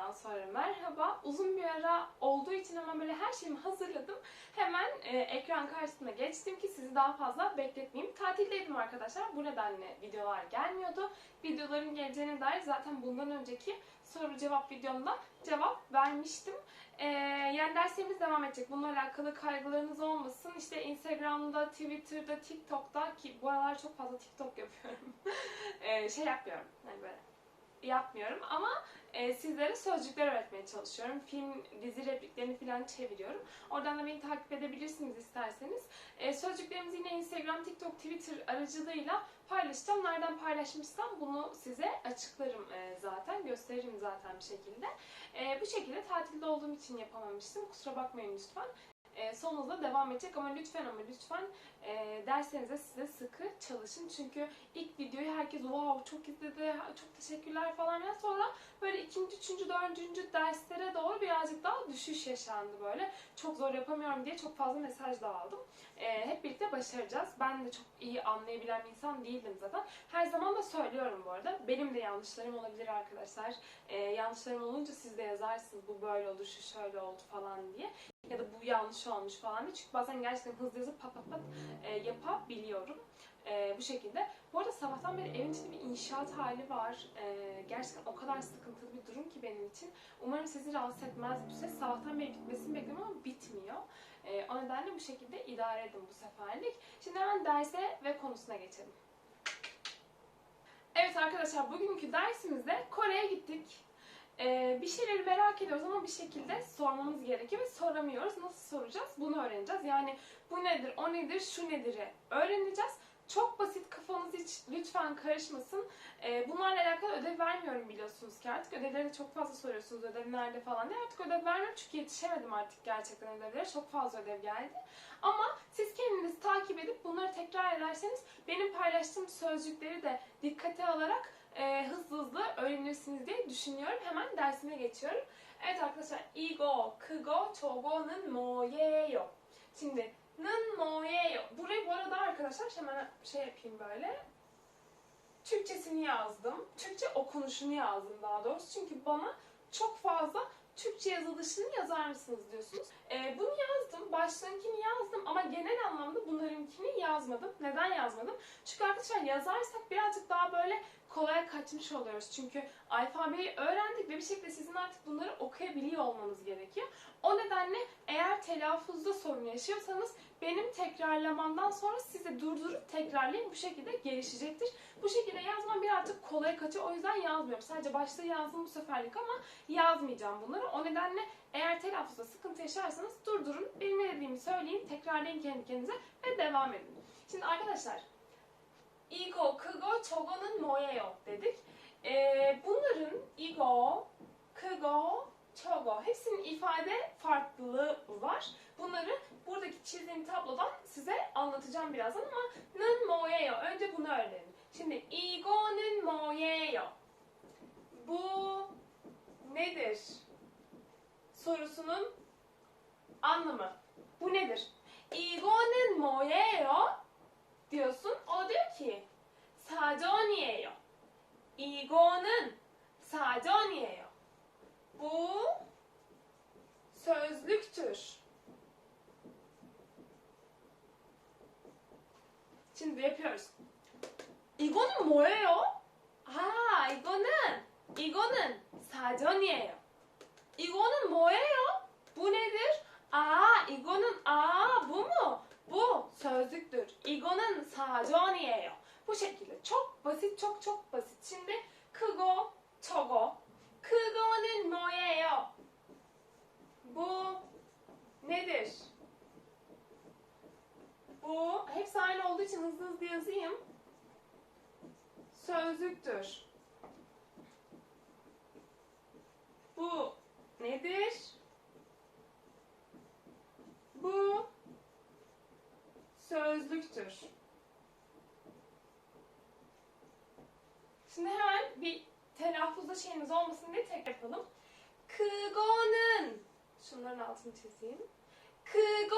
Aradan sonra merhaba. Uzun bir ara olduğu için hemen böyle her şeyimi hazırladım. Hemen e, ekran karşısına geçtim ki sizi daha fazla bekletmeyeyim. Tatildeydim arkadaşlar. Bu nedenle videolar gelmiyordu. Videoların geleceğine dair zaten bundan önceki soru cevap videomda cevap vermiştim. E, yani derslerimiz devam edecek. Bununla alakalı kaygılarınız olmasın. İşte Instagram'da, Twitter'da, TikTok'ta ki bu aralar çok fazla TikTok yapıyorum. e, şey yapmıyorum. Hani böyle yapmıyorum ama e, sizlere sözcükler öğretmeye çalışıyorum. Film, dizi repliklerini falan çeviriyorum. Oradan da beni takip edebilirsiniz isterseniz. E, sözcüklerimizi yine Instagram, TikTok, Twitter aracılığıyla paylaşacağım. Nereden paylaşmışsam bunu size açıklarım e, zaten. Gösteririm zaten bir şekilde. E, bu şekilde tatilde olduğum için yapamamıştım. Kusura bakmayın lütfen. E, son hızla devam edecek ama lütfen ama lütfen e, derslerinize size sıkı çalışın. Çünkü ilk videoyu herkes wow çok izledi, çok teşekkürler falan ya. Sonra böyle ikinci, üçüncü, dördüncü derslere doğru birazcık daha düşüş yaşandı böyle. Çok zor yapamıyorum diye çok fazla mesaj da aldım. E, hep birlikte başaracağız. Ben de çok iyi anlayabilen bir insan değildim zaten. Her zaman da söylüyorum bu arada. Benim de yanlışlarım olabilir arkadaşlar. E, yanlışlarım olunca siz de yazarsınız bu böyle oldu, şu şöyle oldu falan diye. Ya da bu yanlış olmuş falan diye. Çünkü bazen gerçekten hızlı yazıp pat pat pat e, yapabiliyorum. E, bu şekilde. Bu arada sabahtan beri evin içinde bir inşaat hali var. E, gerçekten o kadar sıkıntılı bir durum ki benim için. Umarım sizi rahatsız etmez bu ses. Sabahtan beri bitmesini bekliyorum ama bitmiyor. E, o nedenle bu şekilde idare edin bu seferlik. Şimdi hemen derse ve konusuna geçelim. Evet arkadaşlar bugünkü dersimizde Kore'ye gittik. Ee, bir şeyleri merak ediyoruz ama bir şekilde sormamız gerekiyor ve soramıyoruz. Nasıl soracağız? Bunu öğreneceğiz. Yani bu nedir, o nedir, şu nedir'i öğreneceğiz. Çok basit kafanız hiç lütfen karışmasın. Ee, bunlarla alakalı ödev vermiyorum biliyorsunuz ki artık. Ödevleri de çok fazla soruyorsunuz ödev nerede falan diye. Artık ödev vermiyorum çünkü yetişemedim artık gerçekten ödevlere. Çok fazla ödev geldi. Ama siz kendiniz takip edip bunları tekrar ederseniz benim paylaştığım sözcükleri de dikkate alarak e, hızlı hızlı öğrenirsiniz diye düşünüyorum. Hemen dersime geçiyorum. Evet arkadaşlar, igo, kıgo, çogo'nun moyeyo. Şimdi, nın moyeyo. Burayı bu arada arkadaşlar hemen şey yapayım böyle. Türkçesini yazdım. Türkçe okunuşunu yazdım daha doğrusu. Çünkü bana çok fazla Türkçe yazılışını yazar mısınız diyorsunuz. Ee, bunu yazdım, başlığınkini yazdım ama genel anlamda bunlarınkini yazmadım. Neden yazmadım? Çünkü arkadaşlar yazarsak birazcık daha böyle kolaya kaçmış oluyoruz. Çünkü alfabeyi öğrendik ve bir şekilde sizin artık bunları okuyabiliyor olmanız gerekiyor. O nedenle eğer telaffuzda sorun yaşıyorsanız benim tekrarlamamdan sonra siz de durdurup tekrarlayın. Bu şekilde gelişecektir. Bu şekilde yazmam birazcık kolaya kaçıyor. O yüzden yazmıyorum. Sadece başta yazdım bu seferlik ama yazmayacağım bunları. O nedenle eğer telaffuzda sıkıntı yaşarsanız durdurun. Benim ne dediğimi söyleyin. Tekrarlayın kendi kendinize ve devam edin. Şimdi arkadaşlar 이거, 그거, 저거는 뭐예요? dedik. Ee, bunların 이거, 그거, 저거 hepsinin ifade farklılığı var. Bunları buradaki çizdiğim tablodan size anlatacağım birazdan ama 는 뭐예요? Önce bunu öğrenelim. Şimdi 이거는 뭐예요? Bu nedir? Sorusunun anlamı. Bu nedir? 이거는 뭐예요? O diyor ki 사전이에요. 이거는 사전이에요. sözlüktür. İgonun sajoniyeo. Bu şekilde çok basit, çok çok basit. Şimdi kıgo, çogo. Kıgonun moyeo. Bu nedir? Bu hepsi aynı olduğu için hızlı hızlı yazayım. Sözlüktür. açıktır. Şimdi hemen bir telaffuzda şeyimiz olmasın diye tekrar yapalım. Kıgonun şunların altını çizeyim. Kıgonun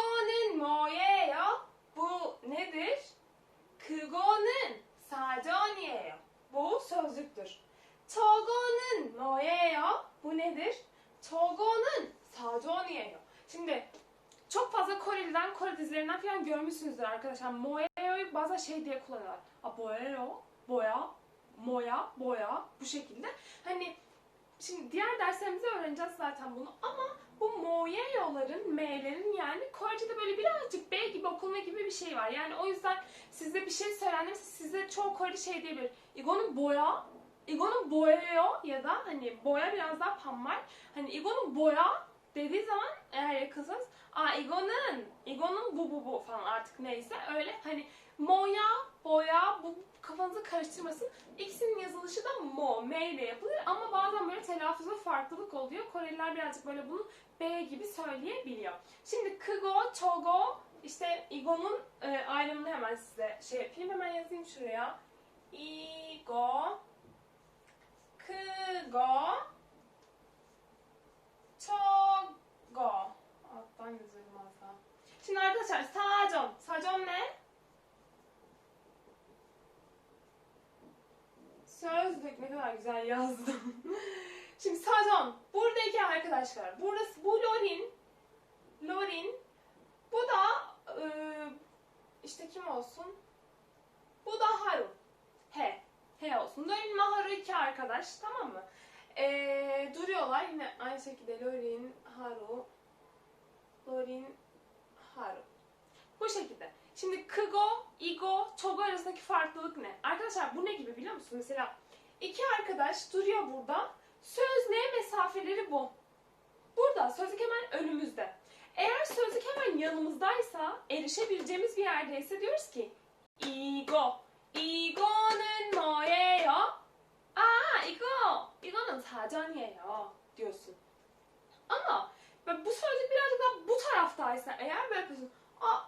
Dizilerinden falan görmüşsünüzdür arkadaşlar. Moe'yi bazen şey diye kullanıyorlar. A boyeo, boya, moya, boya bu şekilde. Hani şimdi diğer derslerimizde öğreneceğiz zaten bunu ama bu moyeoların, m'lerin yani Korece'de böyle birazcık B gibi okunma gibi bir şey var. Yani o yüzden size bir şey söylenirse size çoğu Koreli şey diyebilir. İgo'nun boya, İgo'nun boyeo ya da hani boya biraz daha panvar. Hani İgo'nun boya dediği zaman eğer yakınsanız Aa İgo'nun, İgo'nun bu bu bu falan artık neyse öyle hani moya, boya bu kafanızı karıştırmasın. İkisinin yazılışı da mo, m ile yapılır ama bazen böyle telaffuzda farklılık oluyor. Koreliler birazcık böyle bunu b gibi söyleyebiliyor. Şimdi kıgo, çogo, işte İgo'nun e, ayrımını hemen size şey yapayım. Hemen yazayım şuraya. İgo, kıgo, çogo. Alttan yazıyorum az daha. Şimdi arkadaşlar sajon. Sajon ne? Sözlük ne kadar güzel yazdım. Şimdi sajon. Buradaki arkadaşlar. Burası bu Lorin. Lorin. Bu da e, işte kim olsun? Bu da Haru. He. He olsun. Lorin ve Haru iki arkadaş. Tamam mı? E, duruyorlar. Yine aynı şekilde Lorin, Haru, Lorin, Haru. Bu şekilde. Şimdi kıgo, igo, çogo arasındaki farklılık ne? Arkadaşlar bu ne gibi biliyor musun? Mesela iki arkadaş duruyor burada. Sözlüğe mesafeleri bu. Burada sözlük hemen önümüzde. Eğer sözlük hemen yanımızdaysa, erişebileceğimiz bir yerdeyse diyoruz ki 이거, 이거는 뭐예요? 아, 이거, 이거는 사전이에요 diyorsun. Ama ve bu sözcük birazcık daha bu taraftaysa eğer böyle yapıyorsun. A,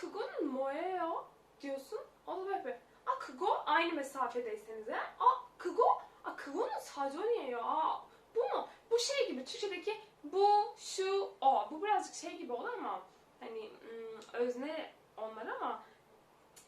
kugun moeo diyorsun. O da böyle yapıyor. A, kugo aynı mesafedeyseniz eğer. A, kugo, a, kugunun sadece ya. A, bu mu? Bu şey gibi Türkçedeki bu, şu, o. Bu birazcık şey gibi olur ama hani hmm, özne onlar ama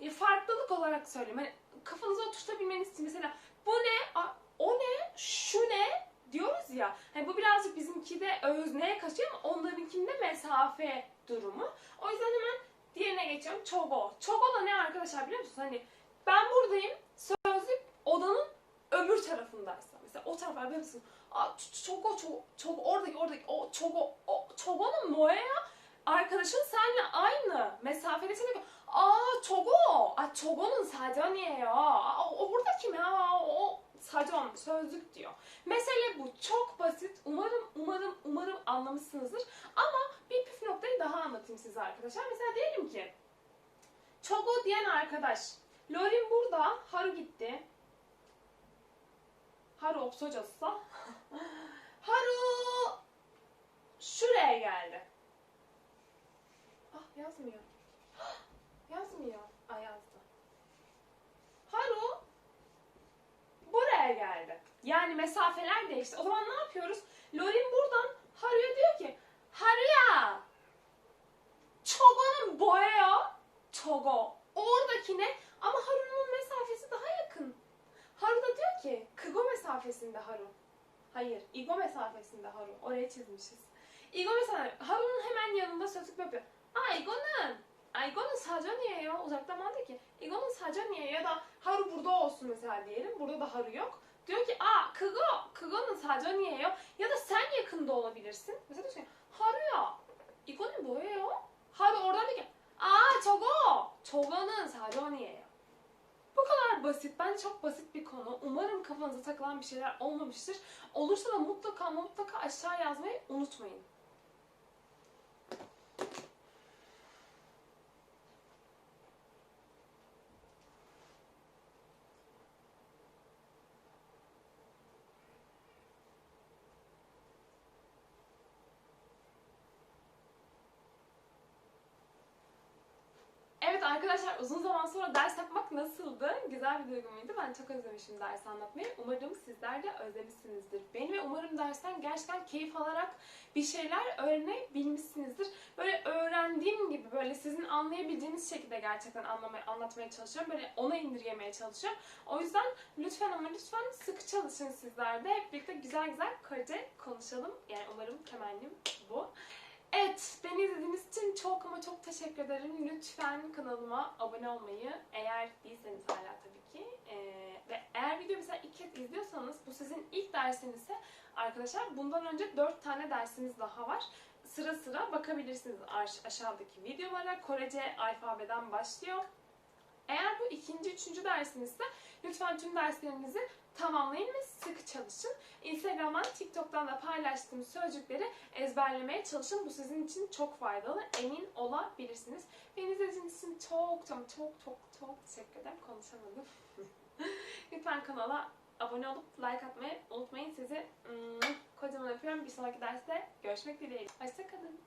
ya farklılık olarak söyleyeyim. Hani kafanıza oturtabilmeniz için mesela bu ne, a, o ne, şu ne, diyoruz ya. Hani bu birazcık bizimki de özneye kaçıyor ama onlarınkinde mesafe durumu. O yüzden hemen diğerine geçiyorum. Çogo. Çogo da ne arkadaşlar biliyor musunuz? Hani ben buradayım. Sözlük odanın öbür tarafındaysa. Mesela o tarafa biliyor musun? Aa, çogo, çogo, çogo, oradaki, oradaki, o, çogo, o, çogonun Moe'ya arkadaşın seninle aynı mesafede seni Aa çogo, aa çogonun sadece niye ya? Aa, orada kim ya? O, Sadon, sözlük diyor. Mesele bu. Çok basit. Umarım, umarım, umarım anlamışsınızdır. Ama bir püf noktayı daha anlatayım size arkadaşlar. Mesela diyelim ki Çogo diyen arkadaş. Lorin burada, Haru gitti. Haru opsocası. Haru şuraya geldi. Ah yazmıyor. yazmıyor. Yani mesafeler değişti. O zaman ne yapıyoruz? Lorin buradan Haru'ya diyor ki Haru'ya Chogo'nun boya Chogo. Oradakine ama Haru'nun mesafesi daha yakın. Haru da diyor ki Kıgo mesafesinde Haru. Hayır, Igo mesafesinde Haru. Oraya çizmişiz. Igo mesafesinde. Haru'nun hemen yanında sözlük yapıyor. Aa Igo'nun. Igo'nun sadece niye ya? Uzaktan bana ki Igo'nun sadece niye ya da Haru burada olsun mesela diyelim. Burada da Haru yok. Diyor ki aa 그거 그거는 사전이에요. Ya da sen yakında olabilirsin. Mesela diyorsun ki Haru야 이거는 뭐예요? Haru oradan diyor ki aa 저거 저거는 사전이에요. Bu kadar basit. Bence çok basit bir konu. Umarım kafanıza takılan bir şeyler olmamıştır. Olursa da mutlaka mutlaka aşağı yazmayı unutmayın. Arkadaşlar uzun zaman sonra ders yapmak nasıldı? Güzel bir duygu muydu? Ben çok özlemişim ders anlatmayı. Umarım sizler de özlemişsinizdir. Beni ve umarım dersten gerçekten keyif alarak bir şeyler öğrenebilmişsinizdir. Böyle öğrendiğim gibi böyle sizin anlayabildiğiniz şekilde gerçekten anlamaya, anlatmaya çalışıyorum. Böyle ona indirgemeye çalışıyorum. O yüzden lütfen ama lütfen sıkı çalışın sizler de. Hep birlikte güzel güzel Korece konuşalım. Yani umarım temennim bu. Evet, beni izlediğiniz için çok ama çok teşekkür ederim. Lütfen kanalıma abone olmayı, eğer değilseniz hala tabii ki. Ee, ve eğer videoyu mesela ilk kez izliyorsanız, bu sizin ilk dersinizse arkadaşlar bundan önce 4 tane dersimiz daha var. Sıra sıra bakabilirsiniz aş- aşağıdaki videolara. Korece alfabeden başlıyor. İkinci, üçüncü dersinizse lütfen tüm derslerinizi tamamlayın ve sıkı çalışın. Instagram'dan, TikTok'tan da paylaştığım sözcükleri ezberlemeye çalışın. Bu sizin için çok faydalı. Emin olabilirsiniz. Beni izlediğiniz için çok çok çok çok çok teşekkür ederim. Konuşamadım. Lütfen kanala abone olup like atmayı unutmayın. Sizi mm, kocaman öpüyorum. Bir sonraki derste görüşmek dileğiyle. Hoşçakalın.